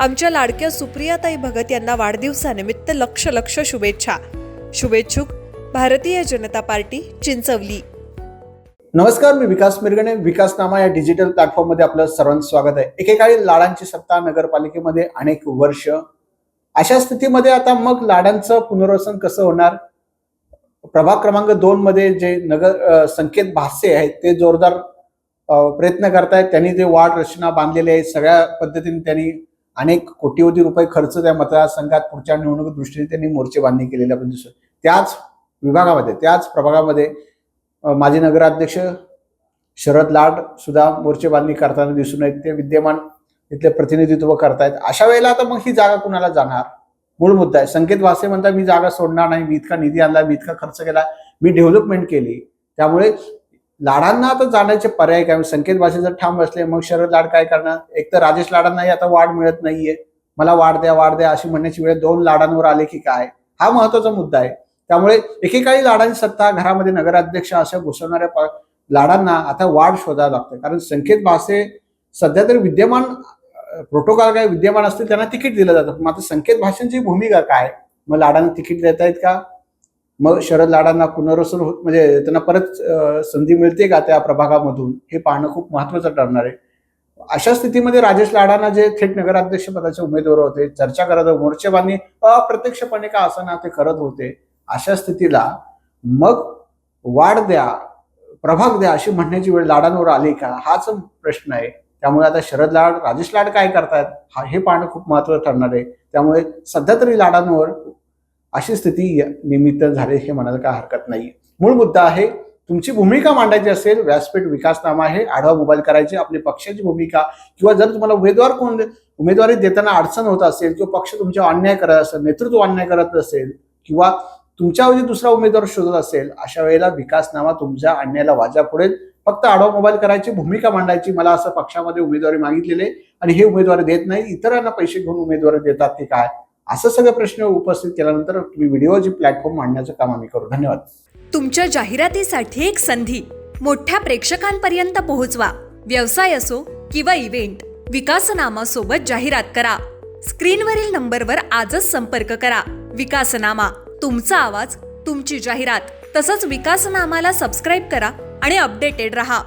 आमच्या लाडक्या सुप्रियाताई भगत यांना वाढदिवसानिमित्त लक्ष लक्ष शुभेच्छा. शुभेच्छुक भारतीय जनता पार्टी चिंचवली. नमस्कार मी विकास मिरगणे. विकासनामा या डिजिटल प्लॅटफॉर्ममध्ये आपलं सर्वांचं स्वागत आहे. एकेकाळी लाडांची सत्ता नगरपालिकेमध्ये अनेक वर्ष. अशा स्थितीमध्ये आता मग लाडांचं पुनर्वसन कसं होणार? प्रभाग क्रमांक दोन मध्ये जे नगर संकेत भासे आहेत ते जोरदार प्रयत्न करतायत. त्यांनी ते वार्ड रचना बांधलेले आहेत सगळ्या पद्धतीने त्यांनी अनेक कोटीवधी रुपये खर्च त्या मतदारसंघात पुढच्या निवडणूक दृष्टीने त्यांनी मोर्चे बांधणी केलेल्या पण दिसतो. त्याच विभागामध्ये त्याच प्रभागामध्ये माजी नगराध्यक्ष शरद लाड सुद्धा मोर्चे बांधणी करताना दिसून येत. ते विद्यमान इथले प्रतिनिधित्व करतायत. अशा वेळेला आता मग ही जागा कुणाला जाणार? मूळ मुद्दा आहे. संकेत वासे म्हणतात मी जागा सोडणार नाही. मी इतका निधी आणला मी इतका खर्च केला मी डेव्हलपमेंट केली. त्यामुळे लाडांना आता जाण्याचे पर्याय काय? संकेत भाषे जर ठाम बसले मग शरद लाड काय करणार? एक तर राजेश लाडांनाही आता वाढ मिळत नाहीये. मला वाढ द्या वाढ द्या अशी म्हणण्याची वेळ दोन लाडांवर आले की काय? हा महत्त्वाचा मुद्दा आहे. त्यामुळे एकेकाळी लाडांची सत्ता घरामध्ये नगराध्यक्ष अशा घुसवणाऱ्या लाडांना आता वाढ शोधावं लागतं. कारण संकेत भासे सध्या तरी विद्यमान प्रोटोकॉल काय विद्यमान असतील त्यांना तिकीट दिलं जातं. मात्र संकेत भाषांची भूमिका काय? मग लाडांना तिकीट देता येत का? मग शरद लाडांना पुनर्वसन होत म्हणजे त्यांना परत संधी मिळते का त्या प्रभागामधून? हे पाहणं खूप महत्वाचं ठरणार आहे. अशा स्थितीमध्ये राजेश लाडांना जे थेट नगराध्यक्ष पदाचे उमेदवार होते चर्चा करत मोर्चेबांनी अप्रत्यक्षपणे का असं ना ते करत होते अशा स्थितीला मग वाढ द्या प्रभाग द्या अशी म्हणण्याची वेळ लाडांवर आली का? हाच प्रश्न आहे. त्यामुळे आता शरद लाड राजेश लाड काय करतायत? हा हे पाहणं खूप महत्वाचं ठरणार आहे. त्यामुळे सध्या तरी लाडांवर अशी स्थिती निमित्त झाली हे म्हणायला काय हरकत नाही. मूळ मुद्दा आहे तुमची भूमिका मांडायची असेल व्यासपीठ विकासनामा आहे आढावा मोबाईल करायची आपली पक्षाची भूमिका किंवा जर तुम्हाला उमेदवार कोण उमेदवारी देताना अडचण होत असेल किंवा पक्ष तुमच्यावर अन्याय करत असेल नेतृत्व अन्याय करत असेल किंवा तुमच्याऐवजी दुसरा उमेदवार शोधत असेल अशा वेळेला विकासनामा तुमच्या अन्यायाला वाजा पुढे फक्त आढावा मोबाईल करायची भूमिका मांडायची मला असं पक्षामध्ये उमेदवारी मागितलेले आणि हे उमेदवारी देत नाही इतरांना पैसे घेऊन उमेदवारी देतात की काय? असं सगळे प्रश्न उपस्थित केल्यानंतर तुम्ही व्हिडिओची प्लॅटफॉर्म मांडण्याचं काम आम्ही करू. धन्यवाद. तुमच्या जाहिरातीसाठी एक संधी. मोठ्या प्रेक्षकांपर्यंत पोहोचवा. व्यवसाय असो किंवा इव्हेंट विकासनामा सोबत जाहिरात करा. स्क्रीनवरील नंबरवर आजच संपर्क करा. विकासनामा तुमचा आवाज तुमची जाहिरात तसंच विकासनामाला सबस्क्राईब करा आणि अपडेटेड रहा.